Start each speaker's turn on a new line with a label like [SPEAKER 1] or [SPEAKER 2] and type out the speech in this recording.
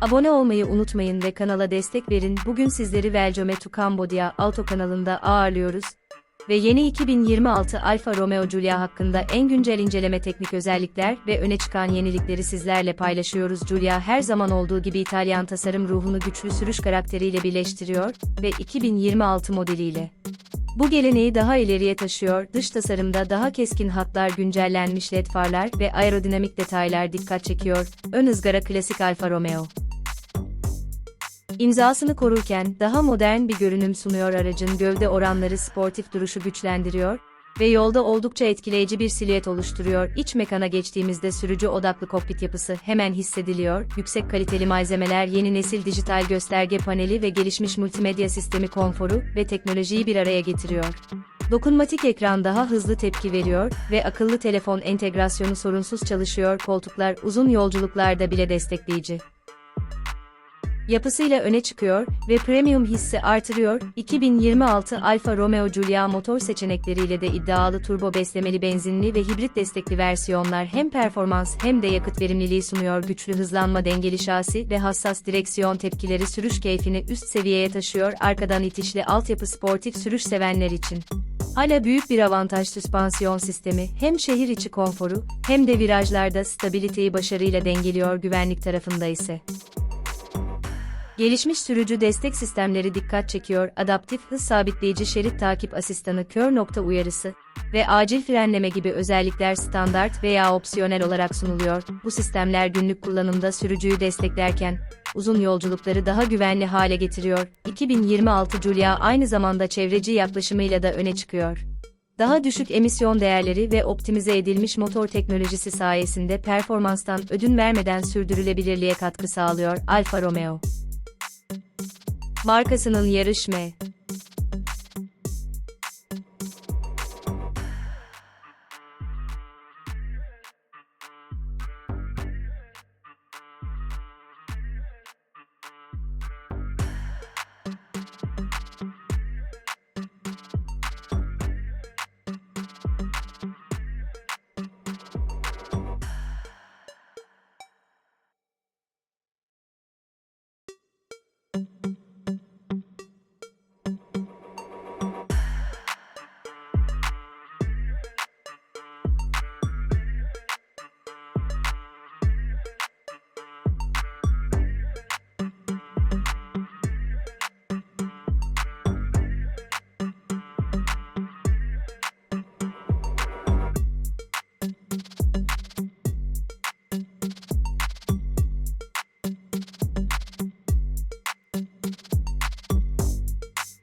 [SPEAKER 1] Abone olmayı unutmayın ve kanala destek verin. Bugün sizleri Velcome to Cambodia Auto kanalında ağırlıyoruz. Ve yeni 2026 Alfa Romeo Giulia hakkında en güncel inceleme teknik özellikler ve öne çıkan yenilikleri sizlerle paylaşıyoruz. Giulia her zaman olduğu gibi İtalyan tasarım ruhunu güçlü sürüş karakteriyle birleştiriyor ve 2026 modeliyle bu geleneği daha ileriye taşıyor, dış tasarımda daha keskin hatlar güncellenmiş led farlar ve aerodinamik detaylar dikkat çekiyor, ön ızgara klasik Alfa Romeo. İmzasını korurken daha modern bir görünüm sunuyor aracın gövde oranları sportif duruşu güçlendiriyor ve yolda oldukça etkileyici bir silüet oluşturuyor. İç mekana geçtiğimizde sürücü odaklı kokpit yapısı hemen hissediliyor. Yüksek kaliteli malzemeler, yeni nesil dijital gösterge paneli ve gelişmiş multimedya sistemi konforu ve teknolojiyi bir araya getiriyor. Dokunmatik ekran daha hızlı tepki veriyor ve akıllı telefon entegrasyonu sorunsuz çalışıyor. Koltuklar uzun yolculuklarda bile destekleyici yapısıyla öne çıkıyor ve premium hissi artırıyor. 2026 Alfa Romeo Giulia motor seçenekleriyle de iddialı turbo beslemeli benzinli ve hibrit destekli versiyonlar hem performans hem de yakıt verimliliği sunuyor. Güçlü hızlanma dengeli şasi ve hassas direksiyon tepkileri sürüş keyfini üst seviyeye taşıyor. Arkadan itişli altyapı sportif sürüş sevenler için. Hala büyük bir avantaj süspansiyon sistemi hem şehir içi konforu hem de virajlarda stabiliteyi başarıyla dengeliyor güvenlik tarafında ise. Gelişmiş sürücü destek sistemleri dikkat çekiyor, adaptif hız sabitleyici şerit takip asistanı kör nokta uyarısı ve acil frenleme gibi özellikler standart veya opsiyonel olarak sunuluyor. Bu sistemler günlük kullanımda sürücüyü desteklerken, uzun yolculukları daha güvenli hale getiriyor. 2026 Giulia aynı zamanda çevreci yaklaşımıyla da öne çıkıyor. Daha düşük emisyon değerleri ve optimize edilmiş motor teknolojisi sayesinde performanstan ödün vermeden sürdürülebilirliğe katkı sağlıyor Alfa Romeo markasının yarış M.